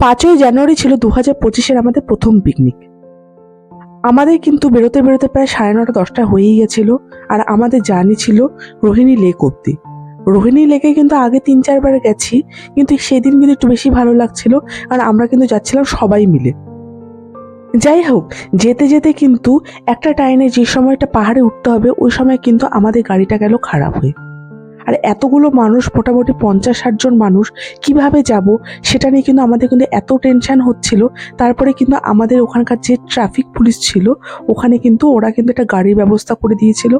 পাঁচই জানুয়ারি ছিল দু হাজার পঁচিশের আমাদের প্রথম পিকনিক আমাদের কিন্তু বেরোতে বেরোতে প্রায় সাড়ে নটা, দশটা হয়েই গেছিল, আর আমাদের জার্নি ছিল রোহিণী লেক অব্দি রোহিণী লেকে কিন্তু আগে তিন, চারবার গেছি, কিন্তু সেদিন কিন্তু একটু বেশি ভালো লাগছিল, আর আমরা কিন্তু যাচ্ছিলাম সবাই মিলে। যাই হোক, যেতে যেতে কিন্তু একটা টাইমে যে সময়টা পাহাড়ে উঠতে হবে, ওই সময় কিন্তু আমাদের গাড়িটা গেল খারাপ হয়ে। আর এতগুলো মানুষ, মোটামুটি পঞ্চাশ ষাট জন মানুষ, কীভাবে যাব সেটা নিয়ে কিন্তু আমাদের কিন্তু এত টেনশন হচ্ছিল। তারপরে কিন্তু আমাদের ওখানকার যে ট্রাফিক পুলিশ ছিল, ওখানে কিন্তু ওরা কিন্তু একটা গাড়ির ব্যবস্থা করে দিয়েছিল।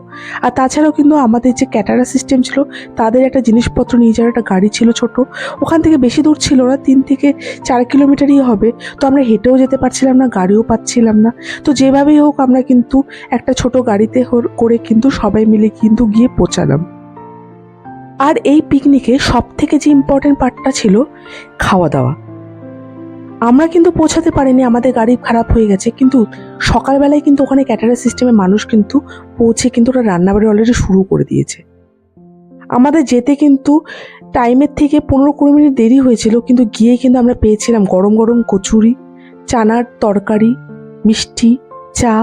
আর তাছাড়াও কিন্তু আমাদের যে ক্যাটারা সিস্টেম ছিল, তাদের একটা জিনিসপত্র নিয়ে যাওয়ার একটা গাড়ি ছিল ছোট। ওখান থেকে বেশি দূর ছিল না, তিন থেকে চার কিলোমিটারই হবে। তো আমরা হেঁটেও যেতে পারছিলাম না, গাড়িও পাচ্ছিলাম না। তো যেভাবেই হোক আমরা কিন্তু একটা ছোট গাড়িতে করে কিন্তু সবাই মিলে কিন্তু গিয়ে পৌঁছালাম। আর এই পিকনিকে সব থেকে যে ইম্পর্টেন্ট পার্টটা ছিল খাওয়া দাওয়া আমরা কিন্তু পৌঁছাতে পারিনি, আমাদের গাড়ি খারাপ হয়ে গেছে, কিন্তু সকালবেলায় কিন্তু ওখানে ক্যাটারার সিস্টেমে মানুষ কিন্তু পৌঁছে কিন্তু ওরা রান্নাবাড়ি অলরেডি শুরু করে দিয়েছে। আমাদের যেতে কিন্তু টাইমের থেকে পনেরো কুড়ি মিনিট দেরি হয়েছিল, কিন্তু গিয়ে কিন্তু আমরা পেয়েছিলাম গরম গরম কচুরি, চানার তরকারি, মিষ্টি, চা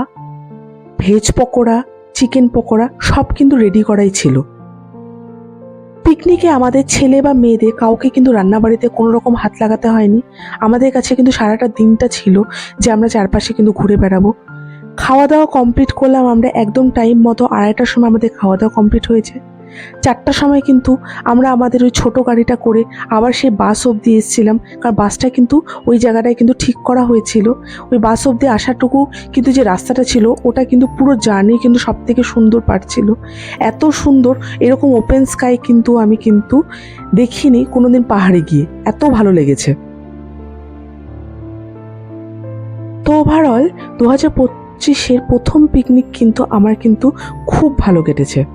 ভেজ পকোড়া চিকেন পকোড়া সব কিন্তু রেডি করাই ছিল। পিকনিকে আমাদের ছেলে বা মেয়েদের কাউকে কিন্তু রান্নাবাড়িতে কোনো রকম হাত লাগাতে হয়নি। আমাদের কাছে কিন্তু সারাটা দিনটা ছিল যে আমরা চারপাশে কিন্তু ঘুরে বেড়াবো। খাওয়া দাওয়া কমপ্লিট করলাম আমরা একদম টাইম মতো আড়াইটার সময় আমাদের খাওয়া দাওয়া কমপ্লিট হয়েছে। চারটার সময় কিন্তু আমরা আমাদের ওই ছোটো গাড়িটা করে আবার সেই বাস অবধি এসেছিলাম। কারণ বাসটা কিন্তু ওই জায়গাটায় কিন্তু ঠিক করা হয়েছিল। ওই বাস অবধি আসাটুকু কিন্তু যে রাস্তাটা ছিল, ওটা কিন্তু পুরো জার্নি কিন্তু সব থেকে সুন্দর পার্ট ছিল। এত সুন্দর, এরকম ওপেন স্কাই কিন্তু আমি কিন্তু দেখিনি কোনোদিন পাহাড়ে গিয়ে। এত ভালো লেগেছে। তো ওভারঅল দু হাজার পঁচিশের প্রথম পিকনিক কিন্তু আমার কিন্তু খুব ভালো কেটেছে।